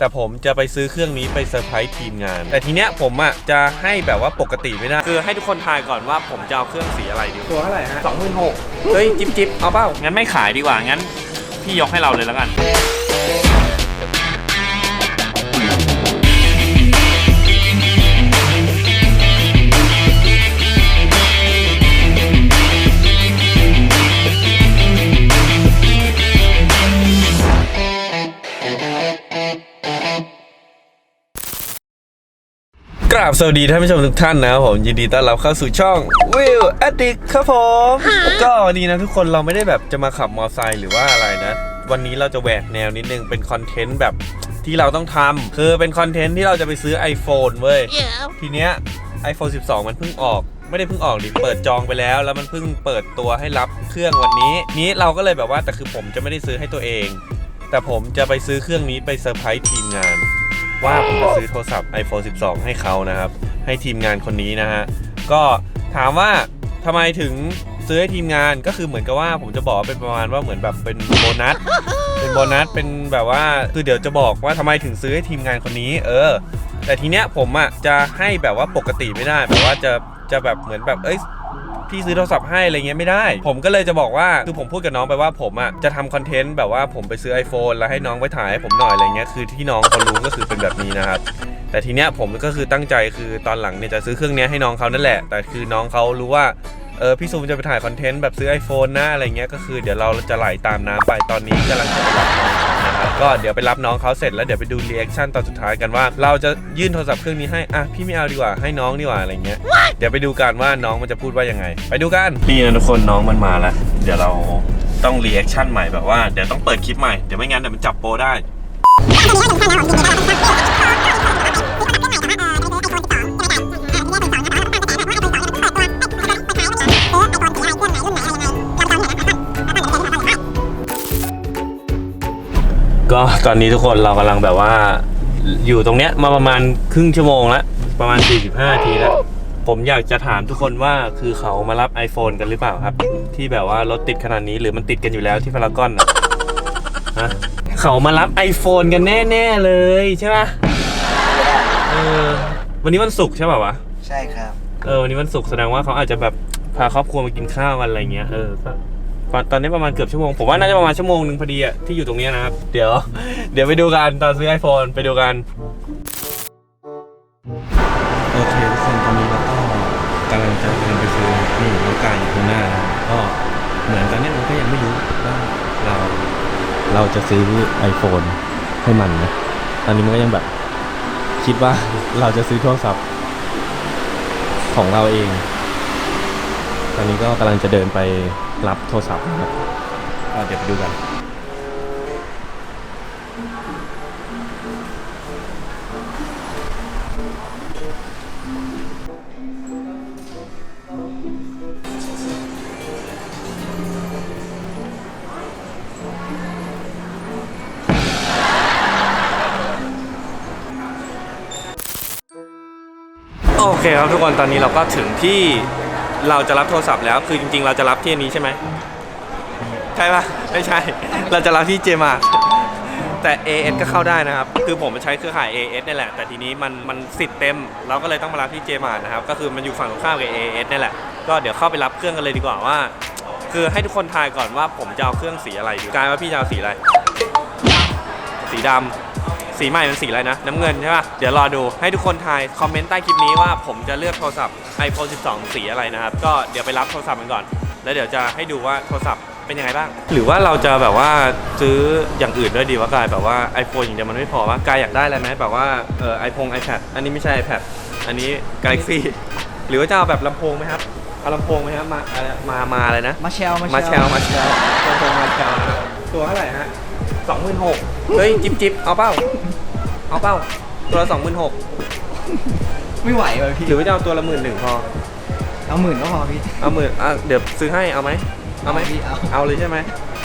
แต่ผมจะไปซื้อเครื่องนี้ไปเซอร์ไพรส์ทีมงาน แต่ทีเนี้ยผมอะจะให้แบบว่าปกติไม่ได้ คือให้ทุกคนทายก่อนว่าผมจะเอาเครื่องสีอะไรดีตัวเท่าไหร่ฮะสองหมื่นหกเฮ้ย จิ๊บจิ๊บเอาเปล่างั้นไม่ขายดีกว่างั้น พี่ยกให้เราเลยแล้วกัน ราบสวัสดีท่านผู้ชมทุกท่านนะครับผมยินดีต้อนรับเข้าสู่ช่องวิวอดิกครับผมก็วันนี้นะทุกคนเราไม่ได้แบบจะมาขับมอไซค์หรือว่าอะไรนะ วันนี้เราจะแหวกแนวนิดนึงเป็นคอนเทนต์แบบที่เราต้องทำคือเป็นคอนเทนต์ที่เราจะไปซื้อ iPhone เว้ย ทีเนี้ย iPhone 12 มันเพิ่งออกไม่ได้เพิ่งออกดิเปิดจองไปแล้ว แล้วมันเพิ่งเปิดตัวให้รับเครื่องวันนี้ นี้เราก็เลยแบบว่าแต่คือผมจะไม่ได้ซื้อให้ตัวเอง แต่ผมจะไปซื้อเครื่องนี้ไปเซอร์ไพรส์ทีมงาน ว่าผมจะซื้อโทรศัพท์ iPhone 12 ให้เขานะครับ ให้ทีมงานคนนี้นะฮะ ก็ถามว่าทำไมถึงซื้อให้ทีมงานก็คือเหมือนกับว่าผมจะบอกว่าเป็นประมาณว่าเหมือนแบบเป็นโบนัสเป็นโบนัสเป็นแบบว่าคือเดี๋ยวจะบอกว่าทำไมถึงซื้อให้ทีมงานคนนี้ เออ แต่ทีเนี้ยผมอะจะให้แบบว่าปกติไม่ได้แบบว่าจะจะแบบเหมือนแบบเอ้ย พี่ซื้อโทรศัพท์ให้อะไรเงี้ยไม่ได้ ผมก็เลยจะบอกว่าคือผมพูดกับน้องไปว่าผมอะจะทำคอนเทนต์แบบว่าผมไปซื้อ iPhone แล้วให้น้องไปถ่ายให้ผมหน่อยอะไรเงี้ยคือที่น้องเขารู้ก็คือเป็นแบบนี้นะครับแต่ทีเนี้ยผมก็คือตั้งใจคือตอนหลังเนี่ยจะซื้อเครื่องเนี้ยให้น้องเขานั่นแหละ แต่คือน้องเขารู้ว่า เออพี่ซูมจะไปถ่ายคอนเทนต์แบบซื้อ iPhone นะอะไรเงี้ยก็คือเดี๋ยวเราจะไหลตามน้ำไปตอนนี้กำลังจะไปรับน้องนะครับก็เดี๋ยวไปรับน้องเขาเสร็จแล้วเดี๋ยวไปดูรีแอคชั่นตอนสุดท้ายกันว่า เราจะยื่นโทรศัพท์เครื่องนี้ให้อะพี่ไม่เอาดีกว่าให้น้องดีกว่าอะไรเงี้ยเดี๋ยวไปดูกันว่าน้องมันจะพูดว่ายังไง ไปดูกันนี่นะทุกคนน้องมันมาแล้วเดี๋ยวเราต้องรีแอคชั่นใหม่แบบว่าเดี๋ยวต้องเปิดคลิปใหม่เดี๋ยวไม่งั้นเดี๋ยวมันจับโปได้ ก็ตอนนี้ทุกคนเรากำลังแบบว่า อยู่ตรงเนี้ยมาประมาณครึ่งชั่วโมงแล้วประมาณ 45นาทีแล้ว ผมอยากจะถามทุกคนว่าคือเขามารับ iPhone กันหรือเปล่าครับ ที่แบบว่ารถติดขนาดนี้หรือมันติดกันอยู่แล้วที่พารากอนอะฮะเขามารับ iPhone กันแน่ๆเลยใช่ปะเออวันนี้วันศุกร์ใช่ป่าวะใช่ครับ เออวันนี้วันศุกร์แสดงว่าเขาอาจจะแบบพาครอบครัวมากินข้าวกันอะไรเงี้ยเออก็ ตอนนี้ประมาณเกือบชั่วโมง ผมว่าน่าจะประมาณชั่วโมงหนึ่งพอดีอะที่อยู่ตรงนี้นะครับ เดี๋ยว เดี๋ยวไปดูกันตอนซื้อ iPhone ไปดูกัน โอเคทุกคนตอนนี้เราก็กำลังจะกำลังไปซื้อนี่น้อกายอยู่ข้างหน้านะก็เหมือนตอนนี้มันก็ยังไม่รู้ว่าเราเราจะซื้อ iPhone ให้มันนะตอนนี้มันก็ยังแบบ คิดว่าเราจะซื้อโทรศัพท์ของเราเอง ตอนนี้ก็กำลังจะเดินไปรับโทรศัพท์นะครับก็เดี๋ยวไปดูกัน โอเคครับทุกคนตอนนี้เราก็ถึงที่ เราจะรับโทรศัพท์แล้ว คือจริงๆ เราจะรับที่อันนี้ใช่ไหมใช่ปะไม่ใช่ เราจะรับที่เจมาแต่ AS ก็เข้าได้นะครับ คือผมใช้เครือข่าย AS นี่แหละ แต่ทีนี้มันมันสิทธิ์เต็ม เราก็เลยต้องมารับที่เจมานะครับ ก็คือมันอยู่ฝั่งตรงข้ามกับ AS นี่แหละ ก็เดี๋ยวเข้าไปรับเครื่องกันเลยดีกว่าว่า คือให้ทุกคนทายก่อนว่าผมจะเอาเครื่องสีอะไรดีกายว่าพี่จะเอาสีอะไร สีดำ สีใหม่เป็นสีอะไรนะ น้ำเงินใช่ป่ะ เดี๋ยวรอดูให้ทุกคนทาย คอมเมนต์ใต้คลิปนี้ว่าผมจะเลือกโทรศัพท์ iPhone 12 สีอะไรนะครับ ก็เดี๋ยวไปรับโทรศัพท์กันก่อน แล้วเดี๋ยวจะให้ดูว่าโทรศัพท์เป็นยังไงบ้าง หรือว่าเราจะแบบว่าซื้ออย่างอื่นด้วยดีว่ากายแบบว่า iPhone อย่างเดียวมันไม่พอว่ากายอยากได้อะไรไหมแบบว่าเออ iPhone iPad อันนี้ไม่ใช่ iPad อันนี้ Galaxy หรือว่าจะเอาแบบลำโพงไหมครับเอาลำโพงไหมครับมาอะไรมามาอะไรนะมาเชลมาแชลมาแชลลำโพงมาแชลนะครับตัวเท่าไหร่ฮะ สองหมื่นหกเฮ้ยจิ๊บจิ๊บเอาเป้า เอาเป้า ตัวละสองหมื่นหกไม่ไหวเลยพี่ หรือว่าจะเอาตัวละหมื่นหนึ่งพอ เอาหมื่นก็พอพี่ เอาหมื่นอะเดี๋ยวซื้อให้เอาไหมเอาไหมเอาพี่เอา เอาเลยใช่ไหม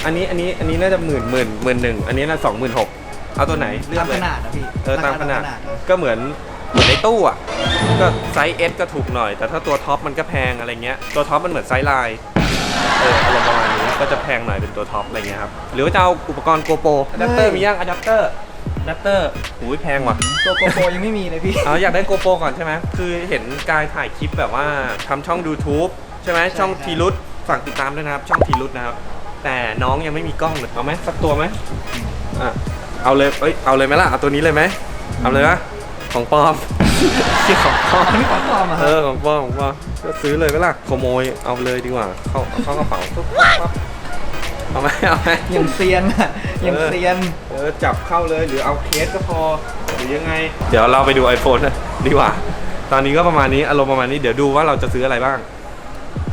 อันนี้อันนี้อันนี้น่าจะหมื่นหมื่นหมื่นหนึ่งอันนี้น่าสองหมื่นหกเอาตัวไหนเลือตากมเลขย นาดนะพี่เออตามขนาด รคเท่ก็เหมือนเหมือนในตู้อะ ก็ไซส์ S ก็ถูกหน่อย แต่ถ้าตัวท็อปมันก็แพงอะไรเงี้ย ตัวท็อปมันเหมือนไซส์ไลน์ เอออารมณ์ประมาณนี้ก็จะแพงหน่อยเป็นตัวท็อปอะไรเงี้ยครับหรือว่าจะเอาอุปกรณ์โกโปรอะแดปเตอร์มียังอะแดปเตอร์แดปเตอร์หูยแพงว่ะ ตัวโกโปรยังไม่มีเลยพี่ เอาอยากได้โกโปรก่อนใช่ไหมคือเห็นกายถ่ายคลิปแบบว่าทำช่อง YouTube ใช่ไหมช่องใช่ทีรุตฝากติดตามด้วยนะครับ ช่องทีรุตนะครับ แต่น้องยังไม่มีกล้องเลยเอาไหมสักตัวไหมอะเอาเลยเอ้ยเอาเลยไหมล่ะเอาตัวนี้เลยไหมเอาเลยปะของปลอม ที่ของปลอมอันนี้ของปลอมอะคเอรับอของปลอมของปลอมก็ซื้อเลยไหมล่ะขโมยเอาเลยดีกว่า เข้าเอาเข้ากระเป๋าปุ๊บปั๊บปั๊บเอาไหมเอาไหม อย่างเซียนอะอย่างเซียน เออจับเข้าเลยหรือเอาเคสก็พอหรือยังไง เดี๋ยวเราไปดู iPhone นะดีกว่า ตอนนี้ก็ประมาณนี้อารมณ์ประมาณนี้เดี๋ยวดูว่าเราจะซื้ออะไรบ้าง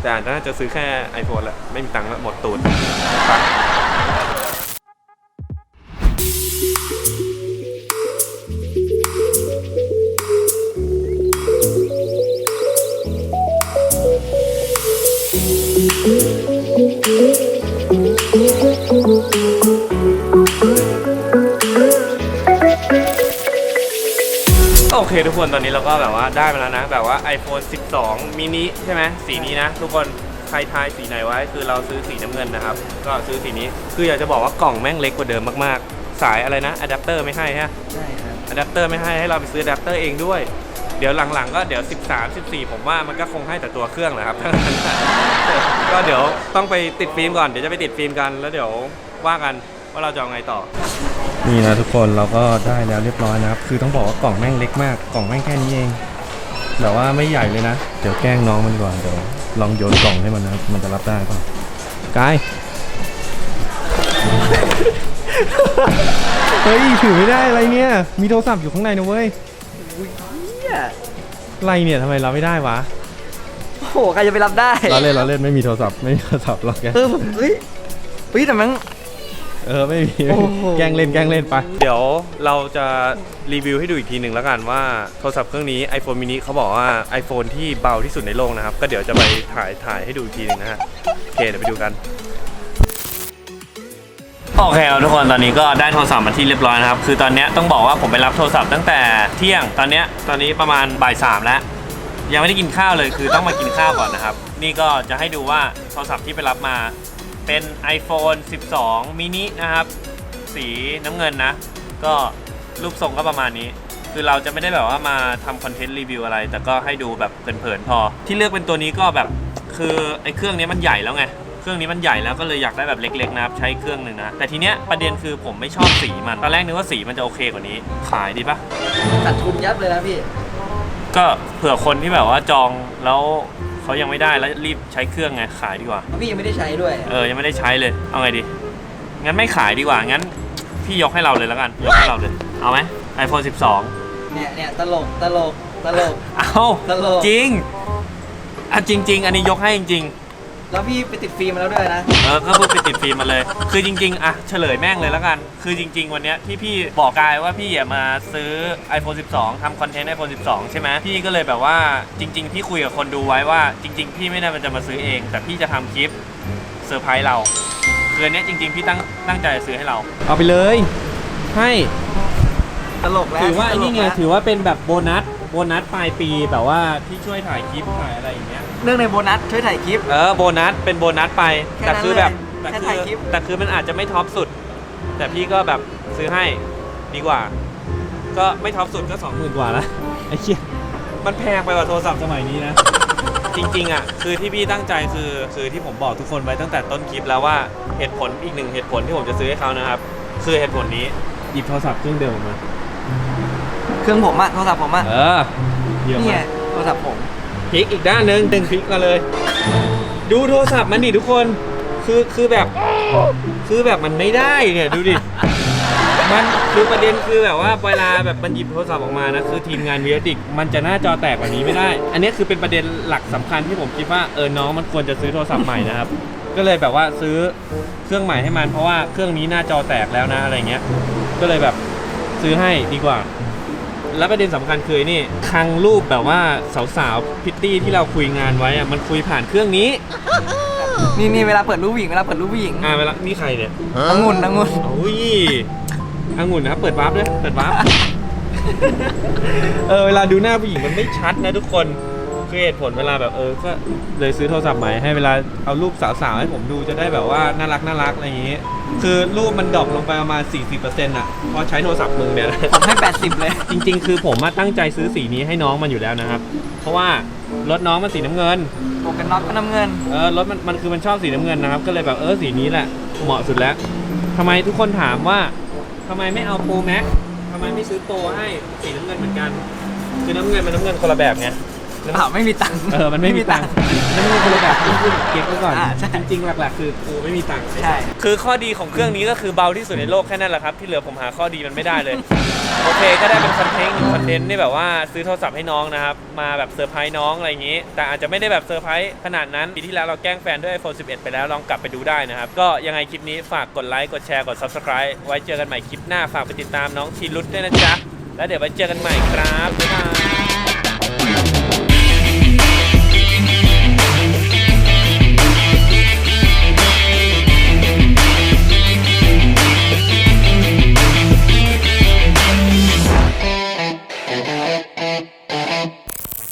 แต่น่าจะซื้อแค่ iPhone แหละไม่มีตังค์แล้วหมดตูดไป ทุกคนตอนนี้เราก็แบบว่าได้มาแล้วนะ แบบว่า iPhone 12 mini ใช่ไหมสีนี้นะ ทุกคนใครทายสีไหนไว้ คือเราซื้อสีน้ำเงินนะครับ ก็ซื้อสีนี้คืออยากจะบอกว่ากล่องแม่งเล็กกว่าเดิมมากๆ สายอะไรนะอะแดปเตอร์ไม่ให้ฮะใช่ครับอะแดปเตอร์ไม่ให้ให้เราไปซื้ออะแดปเตอร์เองด้วย เดี๋ยวหลังๆ ก็เดี๋ยว 13 14 ผมว่ามันก็คงให้แต่ตัวเครื่องแหละครับก็เดี๋ยวต้องไปติดฟิล์มก่อนเดี๋ยวจะไปติดฟิล์มกันแล้วเดี๋ยวว่ากันว่าเราจะเอาไงต่อ นี่นะทุกคนเราก็ได้แล้วเรียบร้อยนะครับ คือต้องบอกว่ากล่องแม่งเล็กมาก กล่องแม่งแค่นี้เองแบบว่าไม่ใหญ่เลยนะ เดี๋ยวแกล้งน้องมันก่อนเดี๋ยวลองโยนกล่องให้มันนะครับ มันจะรับได้เปล่ากาย เฮ้ยถือไม่ได้อะไรเนี่ย มีโทรศัพท์อยู่ข้างในนะเว้ยเนี่ยอะไรเนี่ยทำไมเราไม่ได้วะ โอ้โหใครจะไปรับได้ เราเล่นเราเล่นไม่มีโทรศัพท์ไม่มีโทรศัพท์หรอกแก เออผมเฮ้ยเฮ้ยแต่มัน เออไม่มีโอ้โหแกล้งเล่นแกล้งเล่นไป เดี๋ยวเราจะรีวิวให้ดูอีกทีหนึ่งแล้วกันว่าโทรศัพท์เครื่องนี้ iPhone mini เขาบอกว่า iPhone ที่เบาที่สุดในโลกนะครับ ก็เดี๋ยวจะไปถ่ายถ่ายให้ดูอีกทีหนึ่งนะฮะโอเคเดี๋ยวไปดูกัน โอเคครับทุกคนตอนนี้ก็ได้โทรศัพท์มาที่เรียบร้อยนะครับ คือตอนเนี้ยต้องบอกว่าผมไปรับโทรศัพท์ตั้งแต่เที่ยงตอนเนี้ยตอนนี้ประมาณบ่ายสามแล้ว ยังไม่ได้กินข้าวเลยคือต้องมากินข้าวก่อนนะครับ นี่ก็จะให้ดูว่าโทรศัพท์ที่ไปรับมา เป็น iPhone 12 mini นะครับ สีน้ำเงินนะ ก็รูปทรงก็ประมาณนี้ คือเราจะไม่ได้แบบว่ามาทำคอนเทนต์รีวิวอะไร แต่ก็ให้ดูแบบเผินๆพอ ที่เลือกเป็นตัวนี้ก็แบบคือไอ้เครื่องนี้มันใหญ่แล้วไงเครื่องนี้มันใหญ่แล้วก็เลยอยากได้แบบเล็กๆนะครับใช้เครื่องหนึ่งนะ แต่ทีเนี้ยประเด็นคือผมไม่ชอบสีมัน ตอนแรกนึกว่าสีมันจะโอเคกว่านี้ ขายดีปะขาดทุนยับเลยนะพี่ ก็เผื่อคนที่แบบว่าจองแล้ว เขายังไม่ได้แล้วรีบใช้เครื่องไงขายดีกว่าเพราะพี่ยังไม่ได้ใช้ด้วย เออยังไม่ได้ใช้เลย เอาไงดี งั้นไม่ขายดีกว่า งั้น พี่ยกให้เราเลยแล้วกัน ยกให้เราเลย เอาไหม iPhone 12เนี่ยเนี่ยตลกตลกตลกเอาตลก จริงอะจริง ๆ อันนี้ยกให้จริง แล้วพี่ไปติดฟิล์มมาแล้วด้วยนะๆเออก็เพิ่งไปติดฟิล์มมาเลย คือจริง ๆ อะ เฉลยแม่งเลยแล้วกัน คือจริง ๆ วันเนี้ยที่พี่บอกกายว่าพี่อย่ามาซื้อ iPhone 12ทำคอนเทนต์ iPhone 12 ใช่ไหมพี่ก็เลยแบบว่าจริง ๆ พี่คุยกับคนดูไว้ว่าจริง ๆ พี่ไม่ได้มันจะมาซื้อเอง แต่พี่จะทำคลิปเซอร์ไพรส์เราคืออันเนี้ยจริง ๆ พี่ตั้งตั้งใจจะซื้อให้เรา เอาไปเลย ให้ ตลกแล้วถือว่าไอ้นี่ไงตลกแล้วถือว่าเป็นแบบโบนัสโบ นัสปลายปีแบบว่าที่ช่วยถ่ายคลิปถ่ายอะไรอย่างเงี้ย เรื่องในโบนัสช่วยถ่ายคลิป เออโบนัสเป็นโบนัสไป แค่แต่นั้นคือแบบเลยแต่แค่คืถ่ายอคลิป แต่คือมันอาจจะไม่ท็อปสุด แต่พี่ก็แบบซื้อให้ดีกว่า ก็ไม่ท็อปสุดก็สองหมื่นกว่าละไอ้เชี่ยมันแพงไปกว่าโทรศัพท์สมัยนี้นะ จริงๆอะคือที่พี่ตั้งใจคือคือที่ผมบอกทุกคนไว้ตั้งแต่ต้นคลิปแล้วว่าเหตุผลอีกหนึ่งเหตุผลที่ผมจะซื้อให้เขานะครับ คือเหตุผลนี้ หยิบโทรศัพท์เครื่องเดิมมา เครื่องผมอะโทรศัพท์ผมอะเออเยี่ยมนี่ไงมากโทรศัพท์ผมพลิกอีกด้านหนึ่งดึงพลิกมาเลย ดูโทรศัพท์มันดิทุกคน คือคือแบบ คือแบบมันไม่ได้เนี่ยดูดิ มันคือประเด็นคือแบบว่าเวลาแบบมันหยิบโทรศัพท์ออกมานะคือทีมงานวีดิกมันจะหน้าจอแตกกว่านี้ไม่ได้ อันนี้คือเป็นประเด็นหลักสำคัญที่ผมคิดว่าเออน้องมันควรจะซื้อโทรศัพท์ใหม่นะครับ ก็เลยแบบว่าซื้อเครื่องใหม่ให้มันเพราะว่าเครื่องนี้หน้าจอแตกแล้วนะอะไรเงี้ย ก็เลยแบบ ซื้อให้ดีกว่า แล้วประเด็นสำคัญคือไอ้นี่คลังรูปแบบว่าสาวๆพิตตี้ที่เราคุยงานไว้อะมันคุยผ่านเครื่องนี้นี่นี่เวลาเปิดรูปผู้หญิงเวลาเปิดรูปผู้หญิงอ่าเวลานี่ใครเนี่ยองุ่นองุ่นโอ้ยองุ่นนะครับเปิดวาร์ปด้วยเปิดวาร์ปเออเวลาดูหน้าผู้หญิงมันไม่ชัดนะทุกคนคือคือเหตุผลเวลาแบบเออก็เลยซื้อโทรศัพท์ใหม่ให้เวลาเอารูปสาวๆให้ผมดูจะได้แบบว่าน่ารักน่ารักอะไรอย่างงี้ คือรูปมันดรอปลงไปประมาณ 40%อะเพราะใช้โทรศัพท์มึงเนี่ย ผมให้ 80 เลย จริง ๆ คือผมมาตั้งใจซื้อสีนี้ให้น้องมันอยู่แล้วนะครับ เพราะว่ารถน้องมันสีน้ำเงิน หมวกกันน็อกก็น้ำเงิน เออรถมันมันคือมันชอบสีน้ำเงินนะครับ ก็เลยแบบเออสีนี้แหละ เหมาะสุดแล้วทำไมทุกคนถามว่าทำไมไม่เอาโปรแม็กทำไมไม่ซื้อโปรให้สีน้ำเงินเหมือนกัน คือน้ำเงินมันน้ำเงินคนละแบบไง เปล่าไม่มีตังค์ เออ มันไม่มีตังค์น้ำเงินคนละแบบที่พูดเก็บไว้ก่อน อ่าใช่ จริง ๆ หลัก ๆ คือกูไม่มีตังค์ใช่ คือข้อดีของเครื่องนี้ก็คือเบาที่สุดในโลกแค่นั้นแหละครับ ที่เหลือผมหาข้อดีมันไม่ได้เลย โอเค ก็ได้เป็นคอนเทนต์หนึ่งคอนเทนต์ที่แบบว่าซื้อโทรศัพท์ให้น้องนะครับ มาแบบเซอร์ไพรส์น้องอะไรอย่างนี้ แต่อาจจะไม่ได้แบบเซอร์ไพรส์ขนาดนั้นปีที่แล้วเราแกล้งแฟนด้วย iPhone 11 ไปแล้วลองกลับไปดูได้นะครับ ก็ยังไงคลิปนี้ฝากกดไลค์กดแชร์กด Subscribe ไว้เจอกันใหม่คลิปหน้าฝากไปติดตามน้องทีรุตด้วยนะจ๊ะแล้วเดี๋ยวไว้เจอกันใหม่ครับบ๊ายบาย